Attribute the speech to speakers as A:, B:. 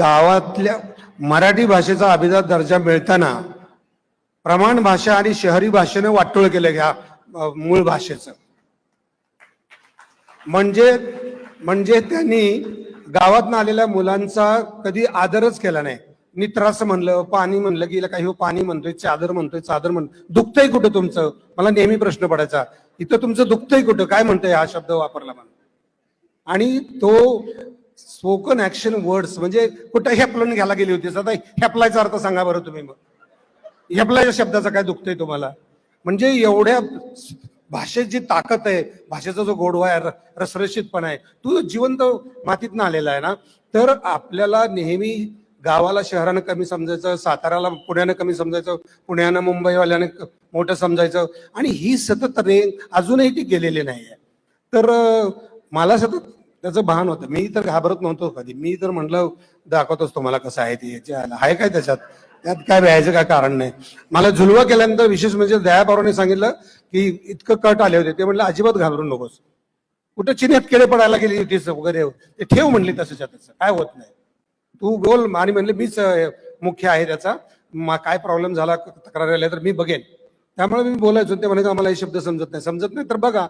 A: गावातल्या मराठी भाषेचा अभिजात दर्जा मिळताना प्रमाण भाषा आणि शहरी भाषेनं वाटोळ केलं ह्या मूळ भाषेचं. म्हणजे म्हणजे त्यांनी गावातनं आलेल्या मुलांचा कधी आदरच केला नाही. नित्रास म्हणलं पाणी म्हणलं की काही हो पाणी म्हणतोय चादर म्हणतोय चादर म्हण दुखतंय कुठं तुमचं? मला नेहमी प्रश्न पडायचा. इथं तुमचं दुखतंय कुठं? काय म्हणतोय हा शब्द वापरला मला आणि तो स्पोकन ऍक्शन वर्ड्स म्हणजे कुठं हेपलून घ्यायला गेली होती आता हेपलायचा अर्थ सांगा बरं तुम्ही मग. हेपलायच्या शब्दाचा काय दुखतंय तुम्हाला? म्हणजे एवढ्या भाषेत जी ताकद आहे भाषेचा जो गोडवा आहे र- रसरशीतपणा आहे तो जिवंत मातीतनं आलेला आहे ना तर आपल्याला नेहमी गावाला शहरानं कमी समजायचं साताराला पुण्यानं कमी समजायचं पुण्यानं मुंबईवाल्यानं मोठं समजायचं आणि ही सतत रेंग अजूनही ती गेलेली नाही आहे तर मला सतत त्याचं भान होतं. मी तर घाबरत नव्हतो कधी. मी तर म्हटलं दाखवतोच तुम्हाला कसं आहे ते. याच्या आहे काय त्याच्यात? त्यात काय व्यायचं काय कारण नाही. मला झुलवा केल्यानंतर विशेष म्हणजे दयाबारोने सांगितलं की इतकं कट आले होते. ते म्हणलं अजिबात घाबरून नकोस. कुठं चिन्यात केडे पडायला गेली होतीस वगैरे. ते ठेव म्हणली तसंच्या तसं. काय होत नाही. तू बोल. आणि म्हणले मीच मुख्य आहे त्याचा. काय प्रॉब्लेम झाला तक्रार आल्या तर मी बघेन. त्यामुळे मी बोलायचो ते म्हणायचं आम्हाला हे शब्द समजत नाही. समजत नाही तर बघा.